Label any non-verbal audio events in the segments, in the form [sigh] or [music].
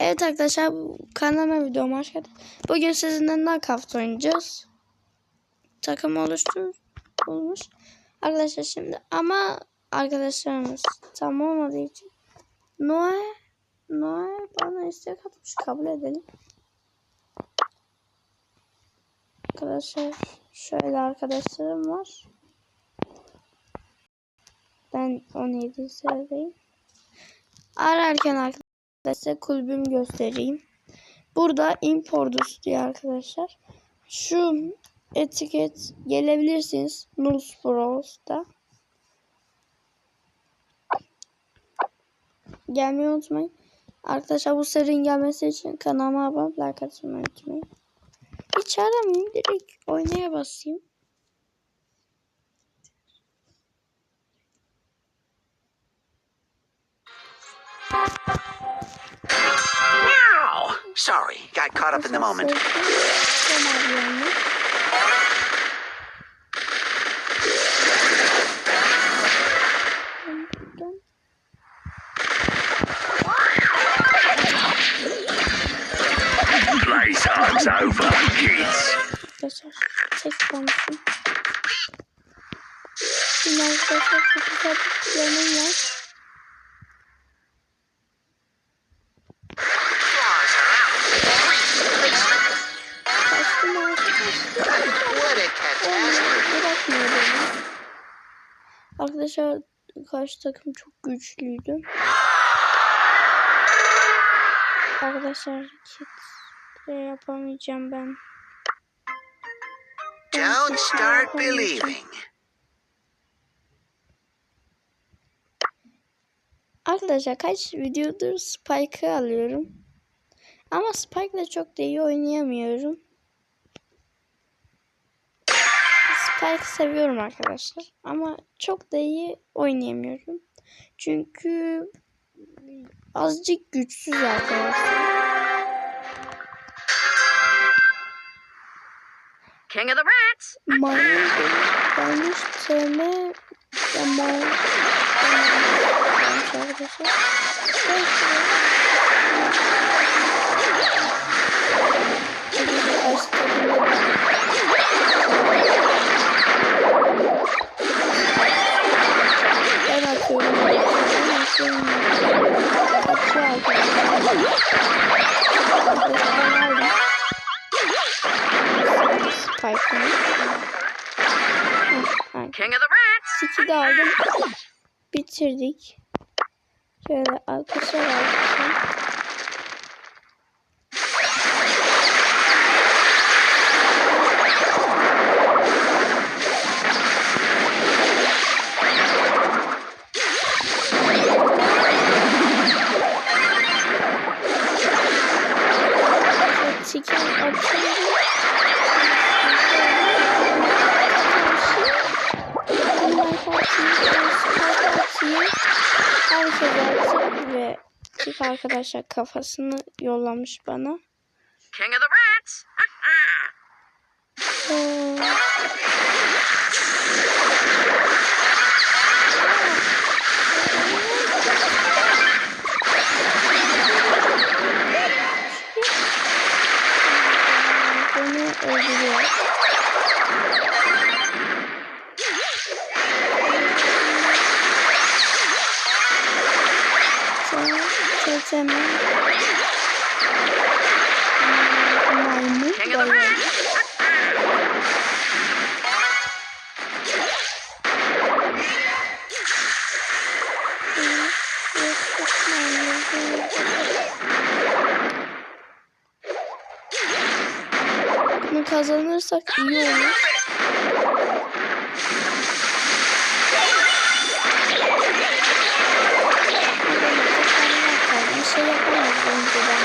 Evet arkadaşlar kanalıma videoma hoş geldiniz. Bugün sizinle Knockout oynayacağız. Takım oluştur olmuş. Arkadaşlar şimdi ama arkadaşlarımız tam olmadığı için Noe Noe bana istek atmış kabul edelim. Arkadaşlar şöyle arkadaşlarım var. Ben 17 sıradayım. Ararken arkadaşlar kulübümü göstereyim. Burada Impordus diye arkadaşlar. Şu etiket gelebilirsiniz. Nulls Brows'da. Gelmeyi unutmayın. Arkadaşlar bu serinin gelmesi için kanalıma abone olup like atmayı unutmayın. Hiç aramayayım. Direkt oynaya basayım. Ow! Sorry, got caught up in the moment. Playtime's over, kids. Arkadaşlar tek konuşun. Şimdi arkadaşlar çok güzel bir planım var. Arkadaşlar karşı takım çok güçlüydü. Arkadaşlar hiç şey yapamayacağım ben. Don't şey start yapamayacağım. believing. Arkadaşlar kaç videodur Spike'ı alıyorum. Ama Spike'la çok da iyi oynayamıyorum. Spike seviyorum arkadaşlar. Ama çok da iyi oynayamıyorum. Çünkü azıcık güçsüz arkadaşlar. King of the Rats. Yanlış sevme maymun yanlış arkadaşlar. Bitirdik. Şöyle arkadaşlar arkadaşlar kafasını yollamış bana. King of the Rats. Ee, [laughs] Beni öldürüyor. Çeteme maymun. Rats. Bunu kazanırsak iyi olur. Bir şey yapamaz önceden.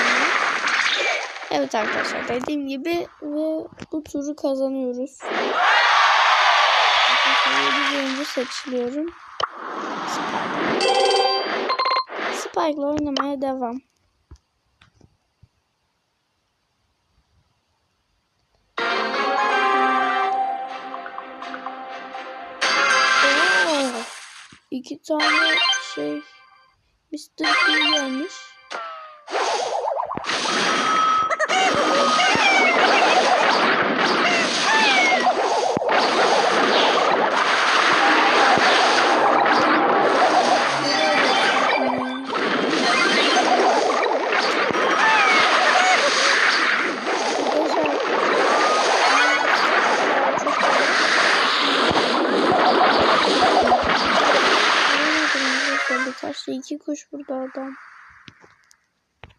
Evet arkadaşlar dediğim gibi ve bu turu kazanıyoruz. 7 oyuncu seçiliyorum. Spike. Spike'la oynamaya devam. Oo, iki tane şey Mr. P gelmiş. İki kuş burada adam.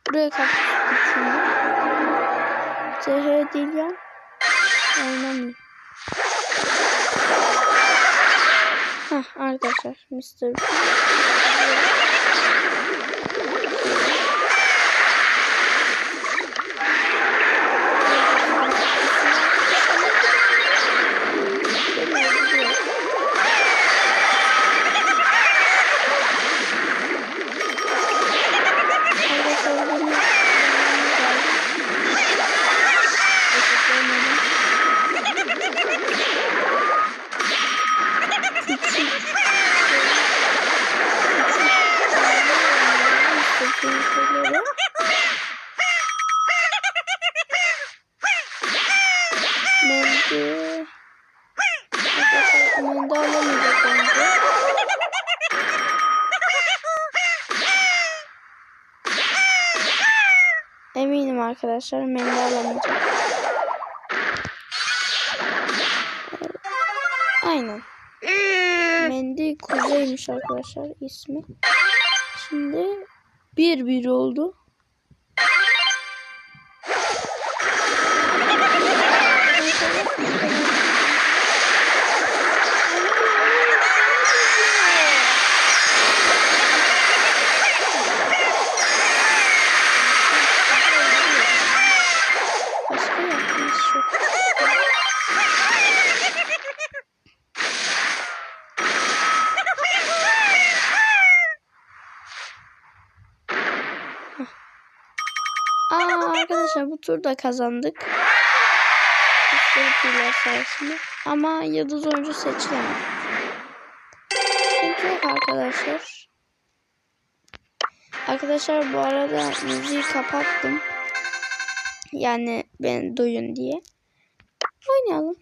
Buraya kaktüs dikeyim. Zehra değil ya. Oynamıyor. Hah arkadaşlar Mr. Arkadaşlar Mende alamayacak bence. Eminim arkadaşlar Mende alamayacak. Aynen. Mendi Kuzey'miş arkadaşlar ismi. Şimdi bir bir oldu. Arkadaşlar bu turda kazandık. Müşteri piller sayesinde. Ama yıldız oyuncu seçilemedi. Sıkıntı yok arkadaşlar. Arkadaşlar bu arada müziği kapattım. Yani ben duyun diye. Oynayalım.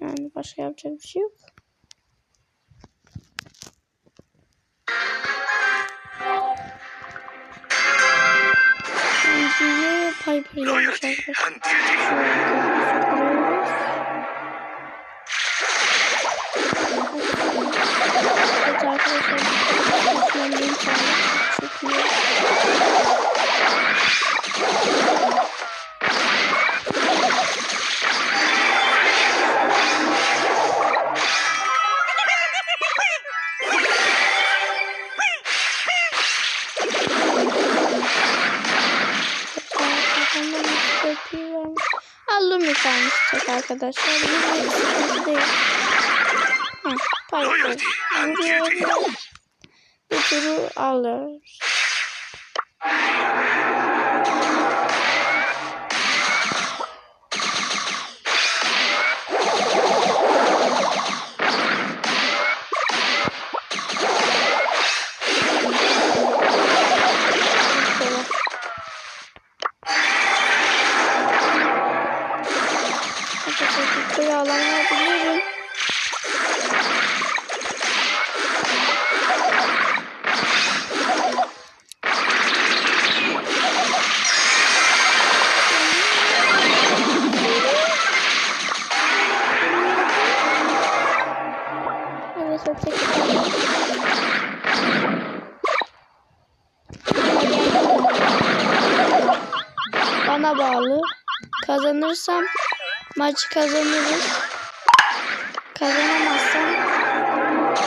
Yani başka yapacak bir şey yok. Piper gelmiş arkadaşlar. Evet. Çok iyi. Arkadaşlar. Bu bir sıkıntı değil. Ha, Piper. Loyalty and duty. Vuruyor. Bu turu alıyoruz. Maçı kazanırız. Kazanamazsam kazanamayız.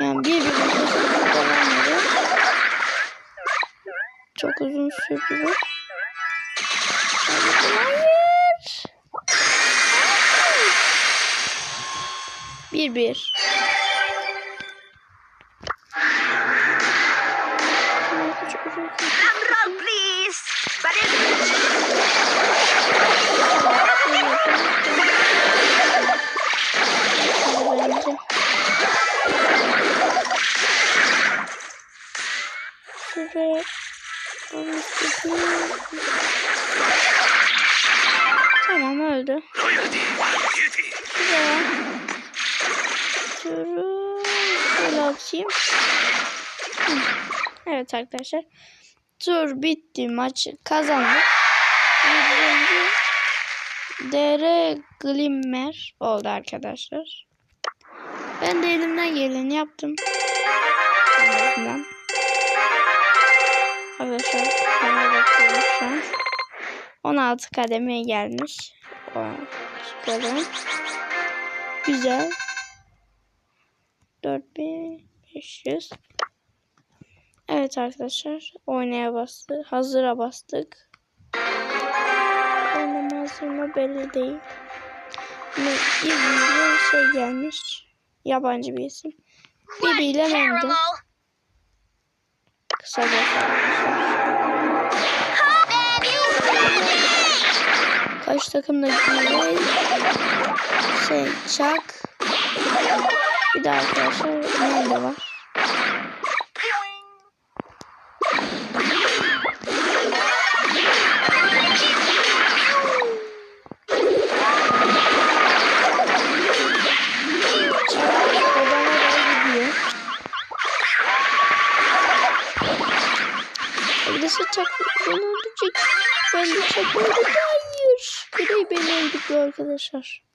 Yani bir bir ediyor. Çok uzun sürdü. Hayır. Bir bir. Roll, please. But Evet arkadaşlar. Tur bitti. Maçı kazandık. DR Glimmer oldu arkadaşlar. Ben de elimden geleni yaptım. Arkadaşlar bana bakıyorum şu an. 16 kademeye gelmiş. Çıkalım. Güzel. 4500. Evet arkadaşlar. Oynaya bastık. Hazıra bastık. Oynama hazır mı belli değil. İzmir'de bir şey gelmiş. Yabancı bir isim. Bibi ile. Terrible. Kısa. Kaç takımda Gürel, şey Çak, bir de arkadaşlar Mendi var. Çak odama doğru gidiyor. Birisi Çak beni öldürecek. Ben de Çak öldü. Hayır. Gürel beni öldürdü arkadaşlar.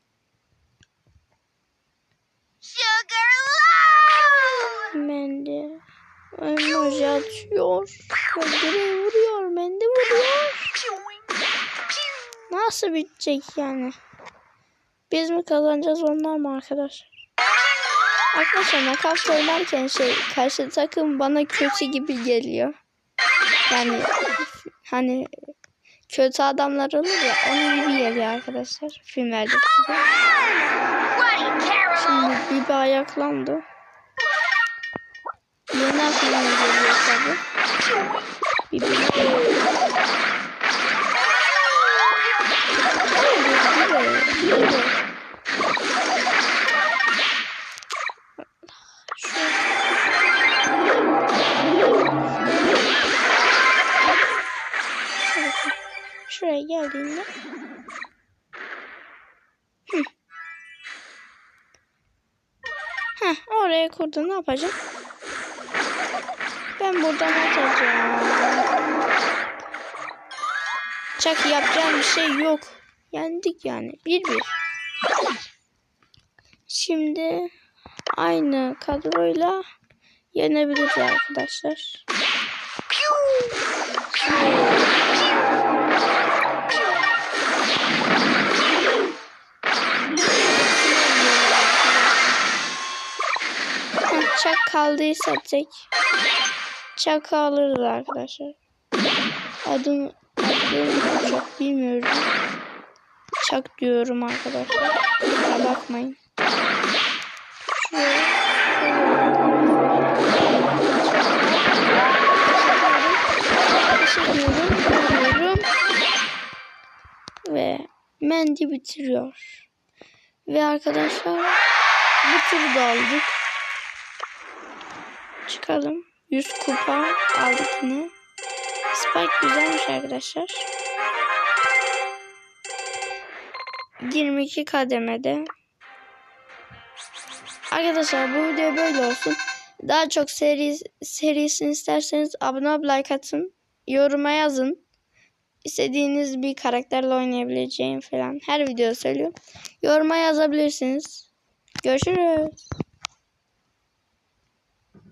Low. Mendi. Emoji atıyor. Gürel vuruyor. Mendi vuruyor. Nasıl bitecek yani? Biz mi kazanacağız onlar mı arkadaşlar? Arkadaşlar nakavt oynarken şey karşı takım bana kötü gibi geliyor. Yani hani kötü adamlar olur ya onun gibi geliyor arkadaşlar Carol? Şimdi Bibi ayaklandı. Yeni aklıma geliyor tabi. Bibi, Bibi. Şuraya geldiğinde. Heh, oraya kurdu. Ne yapacağım? Ben buradan atacağım. Çak yapacağım bir şey yok. Yendik yani. Bir bir. Şimdi aynı kadroyla yenebiliriz arkadaşlar. Çak kaldıysa tek Çak'ı alırız arkadaşlar. Adım, adını çok bilmiyorum. Çak diyorum arkadaşlar. Kusura bakmayın. Ve Mendy bitiriyor. Ve arkadaşlar bu turu da aldık. Çıkalım. 100 kupa aldık yine. Spike güzelmiş arkadaşlar. 22 kademede. Arkadaşlar bu video böyle olsun. Daha çok seri, serisini isterseniz abone olup like atın. Yoruma yazın. İstediğiniz bir karakterle oynayabileceğim falan. Her video söylüyorum. Yoruma yazabilirsiniz. Görüşürüz.